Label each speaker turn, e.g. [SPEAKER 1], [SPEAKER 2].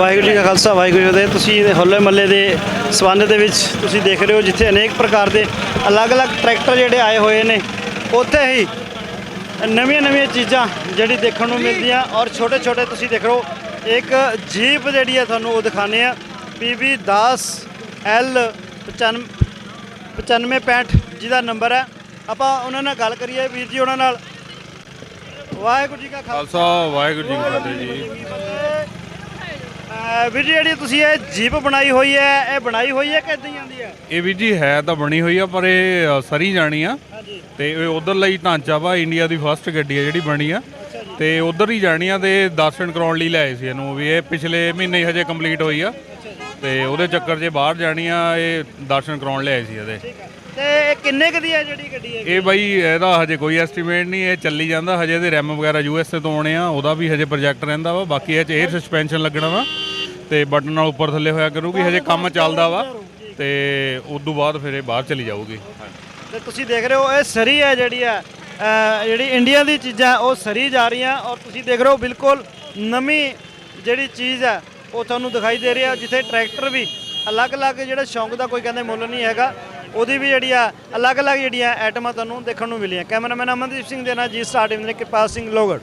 [SPEAKER 1] ਵਾਹਿਗੁਰੂ ਜੀ ਕਾ ਖਾਲਸਾ ਵਾਹਿਗੁਰੂ ਜੀ ਫਤਿਹ। ਤੁਸੀਂ ਇਹ ਹੋਲੇ ਮੱਲੇ ਦੇ ਸਬੰਧ ਦੇ ਵਿੱਚ ਤੁਸੀਂ ਦੇਖ ਰਹੇ ਹੋ ਜਿੱਥੇ ਅਨੇਕ ਪ੍ਰਕਾਰ ਦੇ ਅਲੱਗ-ਅਲੱਗ ਟਰੈਕਟਰ ਜਿਹੜੇ ਆਏ ਹੋਏ ਨੇ। ਉੱਥੇ ਹੀ ਨਵੀਆਂ ਨਵੀਆਂ ਚੀਜ਼ਾਂ ਜਿਹੜੀ ਦੇਖਣ ਨੂੰ ਮਿਲਦੀਆਂ ਔਰ ਛੋਟੇ ਛੋਟੇ ਤੁਸੀਂ ਦੇਖ ਰਹੇ ਹੋ ਇੱਕ ਜੀਪ ਜਿਹੜੀ ਹੈ ਤੁਹਾਨੂੰ ਉਹ ਦਿਖਾਣੇ ਆ PB 10 L 9565 ਜਿਹਦਾ ਨੰਬਰ ਹੈ। ਆਪਾਂ ਉਹਨਾਂ ਨਾਲ ਗੱਲ ਕਰੀਏ ਵੀਰ ਜੀ ਉਹਨਾਂ ਨਾਲ। ਵਾਹਿਗੁਰੂ ਜੀ ਕਾ ਖਾਲਸਾ।
[SPEAKER 2] ਖਾਲਸਾ ਵਾਹਿਗੁਰੂ ਜੀ ਕੀ ਫਤਿਹ ਜੀ।
[SPEAKER 1] ਜੀ ਜਿਹੜੀ ਤੁਸੀਂ ਇਹ ਜੀਪ ਬਣਾਈ ਹੋਈ ਹੈ ਇਹ ਬਣਾਈ ਹੋਈ ਹੈ ਕਿ ਇਦਾਂ ਹੀ ਆਉਂਦੀ ਹੈ?
[SPEAKER 2] ਇਹ ਵੀ ਜੀ ਹੈ ਤਾਂ ਬਣੀ ਹੋਈ ਆ ਪਰ ਇਹ ਅ, ਸਰੀ ਜਾਣੀ ਆ।
[SPEAKER 1] ਹਾਂਜੀ।
[SPEAKER 2] ਤੇ ਇਹ ਉਧਰ ਲਈ ਢਾਂਚਾ ਵਾ ਇੰਡੀਆ ਦੀ ਫਸਟ ਗੱਡੀ ਆ ਜਿਹੜੀ ਬਣੀ ਆ। ਤੇ ਉਧਰ ਹੀ ਜਾਣੀ ਆ ਤੇ ਦਰਸ਼ਨ ਕਰਾਉਣ ਲਈ ਲਿਆਏ ਸੀ ਇਹਨੂੰ ਵੀ। ਇਹ ਪਿਛਲੇ ਮਹੀਨੇ ਹੀ ਹਜੇ ਕੰਪਲੀਟ ਹੋਈ ਆ। ਤੇ ਉਹਦੇ ਚੱਕਰ 'ਚ ਬਾਹਰ ਜਾਣੀ ਆ ਇਹ ਦਰਸ਼ਨ ਕਰਾਉਣ ਲਿਆਏ ਸੀ ਇਹਦੇ।
[SPEAKER 1] ਠੀਕ ਹੈ ਤੇ ਇਹ ਕਿੰਨੇ ਕੁ ਦੀ ਹੈ ਜਿਹੜੀ ਗੱਡੀ ਹੈ
[SPEAKER 2] ਇਹ ਬਾਈ ਇਹਦਾ ਹਜੇ ਕੋਈ ਐਸਟੀਮੇਟ ਨਹੀਂ ਇਹ ਚੱਲੀ ਜਾਂਦਾ। ਹਜੇ ਇਹਦੇ ਰੈਮ ਵਗੈਰਾ ਯੂਐਸਏ ਤੋਂ ਆਉਣੇ ਆ ਉਹਦਾ ਵੀ ਹਜੇ ਪ੍ਰੋਜੈਕਟ ਰਹਿੰਦਾ ਵਾ। ਬਾਕੀ ਇਹ 'ਚ 에ਅਰ ਸਸਪੈਂਸ਼ਨ ਲੱਗਣਾ ਵਾ। ਤੇ ਬਟਨ ਨਾਲ ਉੱਪਰ ਥੱਲੇ ਹੋਇਆ ਕਰੂਗੀ ਹਜੇ ਕੰਮ ਚੱਲਦਾ ਵਾ। ਤੇ ਉਸ ਤੋਂ ਬਾਅਦ ਫਿਰ ਇਹ ਬਾਹਰ ਚਲੀ ਜਾਊਗੀ।
[SPEAKER 1] ਤੇ ਤੁਸੀਂ ਦੇਖ ਰਹੇ ਹੋ ਇਹ ਸਰੀ ਹੈ ਜਿਹੜੀ ਹੈ ਅਹ ਜਿਹੜੀ ਇੰਡੀਆ ਦੀ ਚੀਜ਼ਾਂ ਉਹ ਸਰੀ ਜਾ ਰਹੀਆਂ ਔਰ ਤੁਸੀਂ ਦੇਖ ਰਹੇ ਹੋ ਬਿਲਕੁਲ ਨਵੀਂ ਜਿਹੜੀ ਚੀਜ਼ ਹੈ ਉਹ ਤੁਹਾਨੂੰ ਦਿਖਾਈ ਦੇ ਰਹੀ ਹੈ ਜਿੱਥੇ ਟਰੈਕਟਰ ਵੀ ਅਲੱਗ-ਅਲੱਗ ਜਿਹੜਾ ਸ਼ੌਂਕ ਦਾ ਕੋਈ ਕਹਿੰਦੇ ਮੁੱਲ ਨਹੀਂ ਹੈਗਾ ਉਹਦੀ ਵੀ ਜਿਹੜੀ ਆ ਅਲੱਗ-ਅਲੱਗ ਜਿਹੜੀਆਂ ਆਈਟਮਾਂ ਤੁਹਾਨੂੰ ਦੇਖਣ ਨੂੰ ਮਿਲੀਆਂ। ਕੈਮਰਾਮੈਨ ਅਮਨਦੀਪ ਸਿੰਘ ਦੇ ਨਾਲ ਜੀ ਸਟਾਰ ਟੀਮ ਦੇ ਕਿਰਪਾਲ ਸਿੰਘ ਲੋਗੜ।